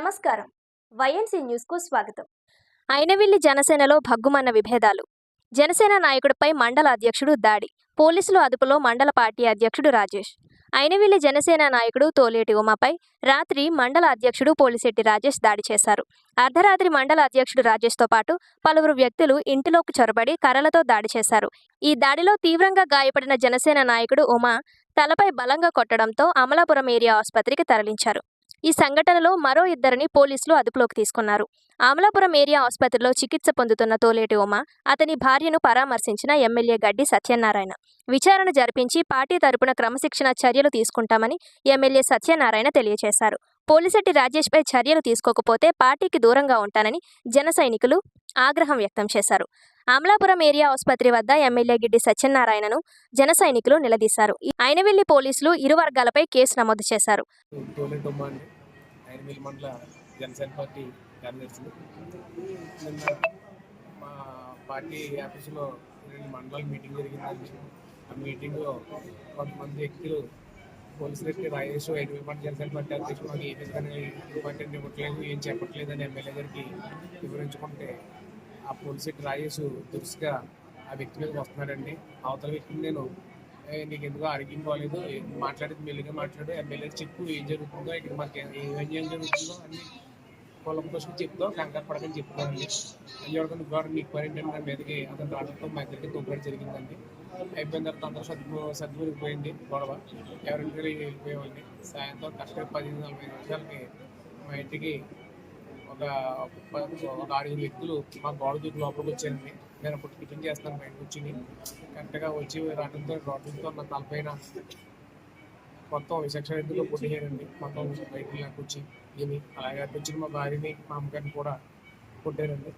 నమస్కారం. వైఎన్సీ న్యూస్కు స్వాగతం. అయినవిల్లి జనసేనలో భగ్గుమన్న విభేదాలు. జనసేన నాయకుడిపై మండల అధ్యక్షుడు దాడి. పోలీసులు అదుపులో మండల పార్టీ అధ్యక్షుడు రాజేష్. అయినవిల్లి జనసేన నాయకుడు తోలేటి ఉమాపై రాత్రి మండల అధ్యక్షుడు పోలిశెట్టి రాజేష్ దాడి చేశారు. అర్ధరాత్రి మండల అధ్యక్షుడు రాజేష్తో పాటు పలువురు వ్యక్తులు ఇంటిలోకి చొరబడి కర్రలతో దాడి చేశారు. ఈ దాడిలో తీవ్రంగా గాయపడిన జనసేన నాయకుడు ఉమా తలపై బలంగా కొట్టడంతో అమలాపురం ఏరియా ఆసుపత్రికి తరలించారు. ఈ సంఘటనలో మరో ఇద్దరిని పోలీసులు అదుపులోకి తీసుకున్నారు. అమలాపురం ఏరియా ఆసుపత్రిలో చికిత్స పొందుతున్న తోలేటి ఉమ అతని భార్యను పరామర్శించిన ఎమ్మెల్యే గడ్డి సత్యనారాయణ. విచారణ జరిపించి పార్టీ తరపున క్రమశిక్షణ చర్యలు తీసుకుంటామని ఎమ్మెల్యే సత్యనారాయణ తెలియజేశారు పోలిశెట్టి రాజేష్పై చర్యలు తీసుకోకపోతే పార్టీకి దూరంగా ఉంటానని జన సైనికులు ఆగ్రహం వ్యక్తం చేశారు. అమలాపురం ఏరియా ఆసుపత్రి వద్ద ఎమ్మెల్యే గిడ్డి సత్యనారాయణను జన సైనికులు నిలదీశారు. ఈ పోలీసులు ఇరు వర్గాలపై కేసు నమోదు చేశారు. పార్టీ ఆఫీసులో రెండు మండలాల మీటింగ్ జరిగిందండి. ఆ మీటింగ్లో కొంతమంది వ్యక్తులు పోలీసు రెడ్డి రాజేష్ ఐరమిల్ జనసేన పార్టీ అధ్యక్షుడు మాకు ఏ విధంగా ఇంపార్టెంట్ ఇవ్వట్లేదు ఏం చెప్పట్లేదని ఎమ్మెల్యే గారికి వివరించుకుంటే ఆ పోలీసు రెడ్డి రాజేష్ దురుసుగా ఆ వ్యక్తి మీదకి వస్తున్నాడండి. అవతల వ్యక్తిని నేను నీకు ఎందుకు అడిగిన పోలేదు? మాట్లాడేది మెల్లిగా మాట్లాడు. ఎమ్మెల్యే చెప్పు ఏం జరుగుతుందో ఇక్కడ మాకు ఏం ఏం జరుగుతుందో అని పొలం కోసం చెప్తాం కంగారు పడకని చెప్తానండి అయ్యోడకని గారు నీకు పని ఏంటంటే నా మీదకి అతను రావడంతో మా ఇద్దరికి తొక్కడం జరిగిందండి. అయిపోయిన తర్వాత అందరూ సద్దు సద్దుపోయింది గొడవ. ఎవరింటికి వెళ్ళిపోయేవాడిని సాయంత్రం కష్టపడి పది నలభై నిమిషాలకి మా ఇంటికి ఒక ఒక ఆరుగురు వ్యక్తులు మా గోడ దూకి లోపలికి వచ్చారండి. నేను అప్పుడు టిఫిన్ చేస్తాను బయట కూర్చుని. కరెక్ట్గా వచ్చి రావడంతో రోడ్లతో నా తలపైన మొత్తం విచక్షణ ఎందుకు పుట్టేయారండి మొత్తం బయట నాకు వచ్చి అలాగే వచ్చిన మా భార్యని మా అమ్మగారిని కూడా కొట్టారండి